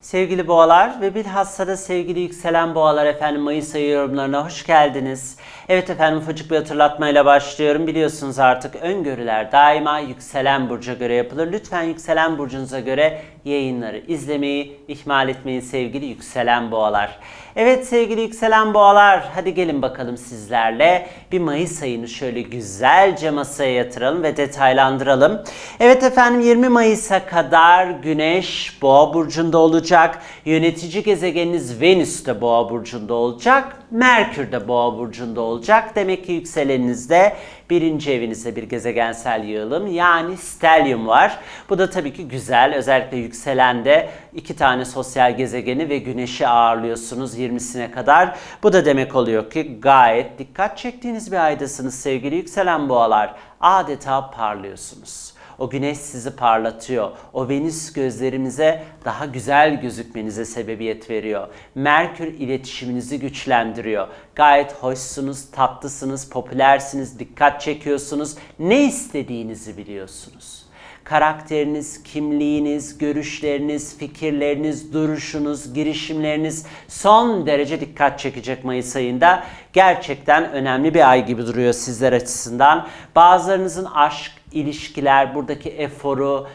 Sevgili boğalar ve bilhassa da sevgili yükselen boğalar efendim Mayıs ayı yorumlarına hoş geldiniz. Evet efendim ufacık bir hatırlatmayla başlıyorum. Biliyorsunuz artık öngörüler daima yükselen burca göre yapılır. Lütfen yükselen burcunuza göre yayınları izlemeyi ihmal etmeyin sevgili yükselen boğalar. Evet sevgili yükselen boğalar hadi gelin bakalım sizlerle bir Mayıs ayını şöyle güzelce masaya yatıralım ve detaylandıralım. Evet efendim 20 Mayıs'a kadar Güneş Boğa burcunda olacak. Yönetici gezegeniniz Venüs de Boğa burcunda olacak. Merkür de Boğa burcunda olacak. Demek ki yükselenizde birinci evinizde bir gezegensel yığılım yani stelyum var. Bu da tabii ki güzel. Özellikle yükselende iki tane sosyal gezegeni ve güneşi ağırlıyorsunuz 20'sine kadar. Bu da demek oluyor ki gayet dikkat çektiğiniz bir aydasınız sevgili yükselen boğalar. Adeta parlıyorsunuz. O güneş sizi parlatıyor. O Venüs gözlerimize daha güzel gözükmenize sebebiyet veriyor. Merkür iletişiminizi güçlendiriyor. Gayet hoşsunuz, tatlısınız, popülersiniz, dikkat çekiyorsunuz. Ne istediğinizi biliyorsunuz. Karakteriniz, kimliğiniz, görüşleriniz, fikirleriniz, duruşunuz, girişimleriniz son derece dikkat çekecek Mayıs ayında. Gerçekten önemli bir ay gibi duruyor sizler açısından. Bazılarınızın aşk, ilişkiler, buradaki eforu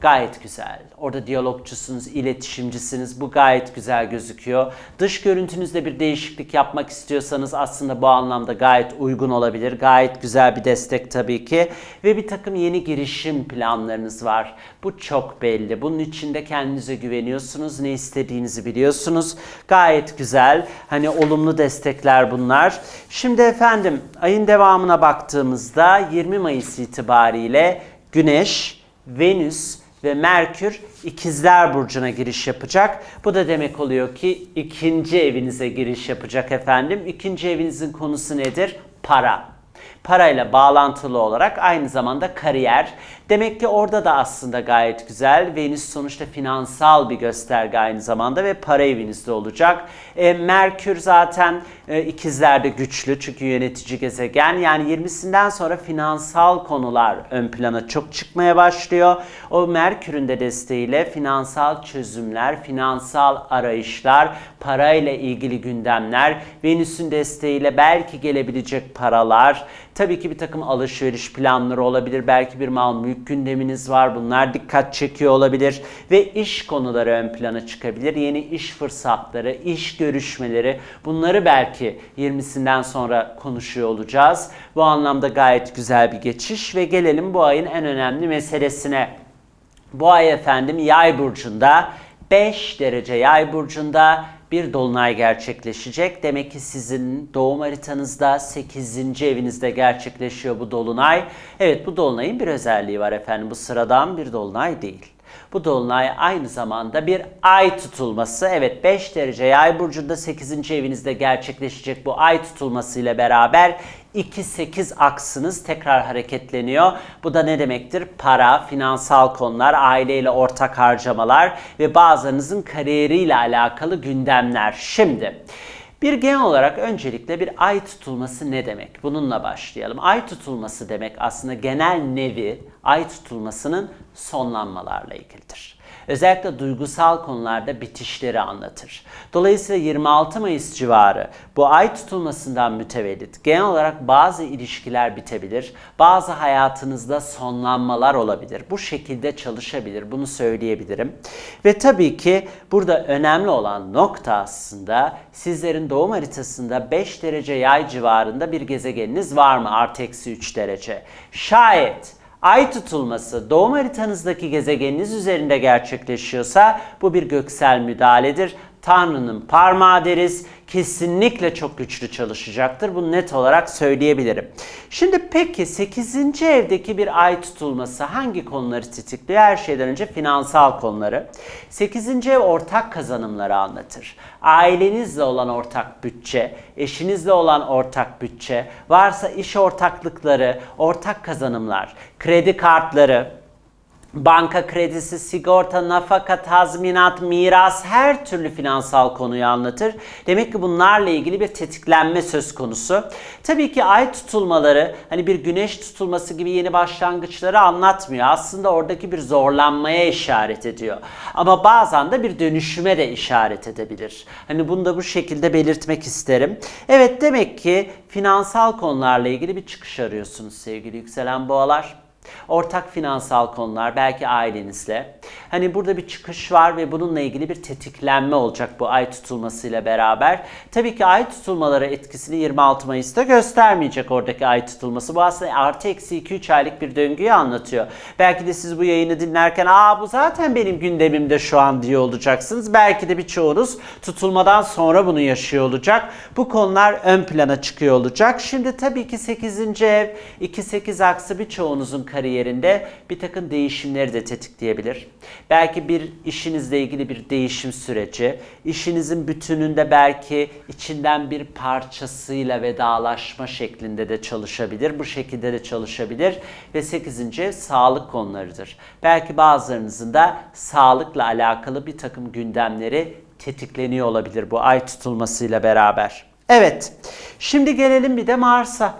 gayet güzel. Orada diyalogçusunuz, iletişimcisiniz. Bu gayet güzel gözüküyor. Dış görüntünüzde bir değişiklik yapmak istiyorsanız aslında bu anlamda gayet uygun olabilir. Gayet güzel bir destek tabii ki. Ve bir takım yeni girişim planlarınız var. Bu çok belli. Bunun içinde kendinize güveniyorsunuz. Ne istediğinizi biliyorsunuz. Gayet güzel. Hani olumlu destekler bunlar. Şimdi efendim ayın devamına baktığımızda 20 Mayıs itibariyle Güneş, Venüs ve Merkür ikizler burcuna giriş yapacak. Bu da demek oluyor ki ikinci evinize giriş yapacak efendim. İkinci evinizin konusu nedir? Para parayla bağlantılı olarak aynı zamanda kariyer. Demek ki orada da aslında gayet güzel. Venüs sonuçta finansal bir gösterge aynı zamanda ve para evinizde olacak. E, Merkür zaten e, ikizlerde güçlü çünkü yönetici gezegen. Yani 20'sinden sonra finansal konular ön plana çok çıkmaya başlıyor. O Merkür'ün de desteğiyle finansal çözümler, finansal arayışlar, parayla ilgili gündemler, Venüs'ün desteğiyle belki gelebilecek paralar, Tabii ki bir takım alışveriş planları olabilir. Belki bir mal mülk gündeminiz var. Bunlar dikkat çekiyor olabilir. Ve iş konuları ön plana çıkabilir. Yeni iş fırsatları, iş görüşmeleri bunları belki 20'sinden sonra konuşuyor olacağız. Bu anlamda gayet güzel bir geçiş ve gelelim bu ayın en önemli meselesine. Bu ay efendim yay burcunda 5 derece yay burcunda bir dolunay gerçekleşecek. Demek ki sizin doğum haritanızda 8. evinizde gerçekleşiyor bu dolunay. Evet bu dolunayın bir özelliği var efendim. Bu sıradan bir dolunay değil. Bu dolunay aynı zamanda bir ay tutulması. Evet 5 derece yay burcunda 8. evinizde gerçekleşecek bu ay tutulması ile beraber 2-8 aksınız tekrar hareketleniyor. Bu da ne demektir? Para, finansal konular, aileyle ortak harcamalar ve bazılarınızın kariyeriyle alakalı gündemler. Şimdi bir genel olarak öncelikle bir ay tutulması ne demek? Bununla başlayalım. Ay tutulması demek aslında genel nevi ay tutulmasının sonlanmalarla ilgilidir. Özellikle duygusal konularda bitişleri anlatır. Dolayısıyla 26 Mayıs civarı bu ay tutulmasından mütevellit genel olarak bazı ilişkiler bitebilir. Bazı hayatınızda sonlanmalar olabilir. Bu şekilde çalışabilir. Bunu söyleyebilirim. Ve tabii ki burada önemli olan nokta aslında sizlerin doğum haritasında 5 derece yay civarında bir gezegeniniz var mı? Artı eksi 3 derece. Şayet Ay tutulması doğum haritanızdaki gezegeniniz üzerinde gerçekleşiyorsa bu bir göksel müdahaledir. Tanrı'nın parmağı deriz. Kesinlikle çok güçlü çalışacaktır. Bunu net olarak söyleyebilirim. Şimdi peki 8. evdeki bir ay tutulması hangi konuları tetikliyor? Her şeyden önce finansal konuları. 8. ev ortak kazanımları anlatır. Ailenizle olan ortak bütçe, eşinizle olan ortak bütçe, varsa iş ortaklıkları, ortak kazanımlar, kredi kartları, banka kredisi, sigorta, nafaka, tazminat, miras her türlü finansal konuyu anlatır. Demek ki bunlarla ilgili bir tetiklenme söz konusu. Tabii ki ay tutulmaları hani bir güneş tutulması gibi yeni başlangıçları anlatmıyor. Aslında oradaki bir zorlanmaya işaret ediyor. Ama bazen de bir dönüşüme de işaret edebilir. Hani bunu da bu şekilde belirtmek isterim. Evet demek ki finansal konularla ilgili bir çıkış arıyorsunuz sevgili yükselen boğalar. Ortak finansal konular, belki ailenizle. Hani burada bir çıkış var ve bununla ilgili bir tetiklenme olacak bu ay tutulmasıyla beraber. Tabii ki ay tutulmaları etkisini 26 Mayıs'ta göstermeyecek oradaki ay tutulması. Bu aslında artı eksi 2-3 aylık bir döngüyü anlatıyor. Belki de siz bu yayını dinlerken aa bu zaten benim gündemimde şu an diye olacaksınız. Belki de birçoğunuz tutulmadan sonra bunu yaşıyor olacak. Bu konular ön plana çıkıyor olacak. Şimdi tabii ki 8. ev 2-8 aksı birçoğunuzun kariyerinde bir takım değişimleri de tetikleyebilir. Belki bir işinizle ilgili bir değişim süreci, işinizin bütününde belki içinden bir parçasıyla vedalaşma şeklinde de çalışabilir. Bu şekilde de çalışabilir. Ve 8. ev sağlık konularıdır. Belki bazılarınızın da sağlıkla alakalı bir takım gündemleri tetikleniyor olabilir bu ay tutulmasıyla beraber. Evet, şimdi gelelim bir de Mars'a.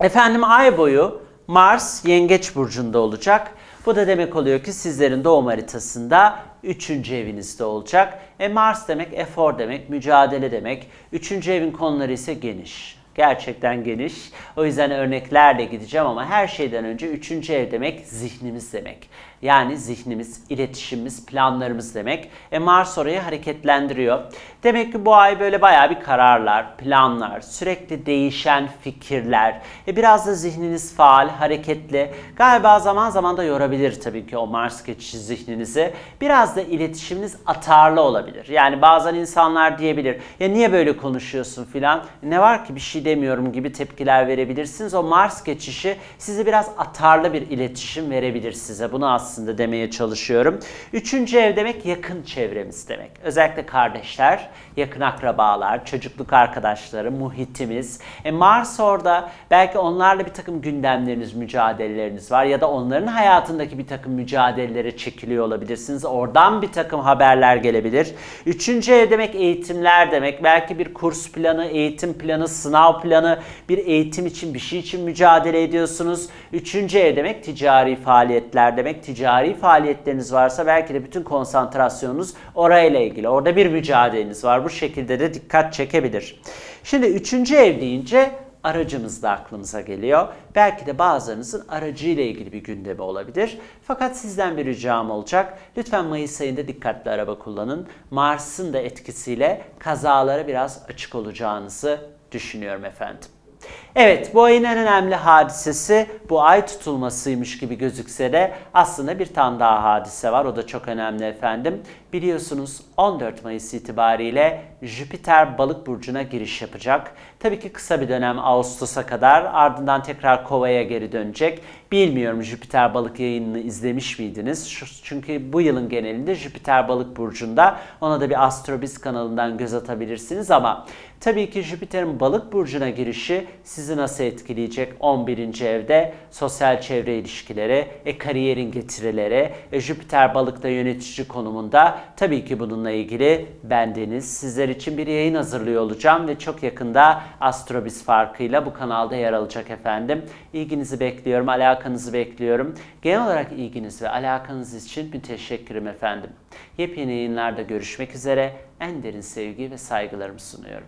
Efendim ay boyu Mars Yengeç burcunda olacak. Bu da demek oluyor ki sizlerin doğum haritasında 3. evinizde olacak. E Mars demek efor demek, mücadele demek. 3. evin konuları ise geniş. Gerçekten geniş. O yüzden örneklerle gideceğim ama her şeyden önce 3. ev demek zihnimiz demek. Yani zihnimiz, iletişimimiz, planlarımız demek. E Mars orayı hareketlendiriyor. Demek ki bu ay böyle bayağı bir kararlar, planlar, sürekli değişen fikirler. E biraz da zihniniz faal, hareketli. Galiba zaman zaman da yorabilir tabii ki o Mars geçişi zihninizi. Biraz da iletişiminiz atarlı olabilir. Yani bazen insanlar diyebilir ya niye böyle konuşuyorsun filan. Ne var ki bir şey demiyorum gibi tepkiler verebilirsiniz. O Mars geçişi sizi biraz atarlı bir iletişim verebilir size. Bunu aslında demeye çalışıyorum. Üçüncü ev demek yakın çevremiz demek. Özellikle kardeşler, yakın akrabalar, çocukluk arkadaşları, muhitimiz. E Mars orada belki onlarla bir takım gündemleriniz, mücadeleleriniz var ya da onların hayatındaki bir takım mücadelelere çekiliyor olabilirsiniz. Oradan bir takım haberler gelebilir. Üçüncü ev demek eğitimler demek. Belki bir kurs planı, eğitim planı, sınav planı, bir eğitim için, bir şey için mücadele ediyorsunuz. Üçüncü ev demek ticari faaliyetler demek. Ticari faaliyetleriniz varsa belki de bütün konsantrasyonunuz orayla ilgili. Orada bir mücadeleniz var. Bu şekilde de dikkat çekebilir. Şimdi üçüncü ev deyince aracımız da aklımıza geliyor. Belki de bazılarınızın aracıyla ilgili bir gündemi olabilir. Fakat sizden bir ricam olacak. Lütfen Mayıs ayında dikkatli araba kullanın. Mars'ın da etkisiyle kazalara biraz açık olacağınızı düşünüyorum efendim. Evet bu ayın en önemli hadisesi bu ay tutulmasıymış gibi gözükse de aslında bir tane daha hadise var. O da çok önemli efendim. Biliyorsunuz 14 Mayıs itibariyle Jüpiter balık burcuna giriş yapacak. Tabii ki kısa bir dönem Ağustos'a kadar ardından tekrar Kova'ya geri dönecek. Bilmiyorum Jüpiter balık yayınını izlemiş miydiniz? Çünkü bu yılın genelinde Jüpiter balık burcunda ona da bir Astrobiz kanalından göz atabilirsiniz ama tabii ki Jüpiter'in balık burcuna girişi sizi nasıl etkileyecek? 11. evde sosyal çevre ilişkileri, e, kariyerin getirileri, e, Jüpiter balıkta yönetici konumunda tabii ki bununla ilgili bendeniz sizler için bir yayın hazırlıyor olacağım ve çok yakında Astrobiz farkıyla bu kanalda yer alacak efendim. İlginizi bekliyorum, alakanızı bekliyorum. Genel olarak ilginiz ve alakanız için müteşekkirim efendim. Yepyeni yayınlarda görüşmek üzere en derin sevgi ve saygılarımı sunuyorum.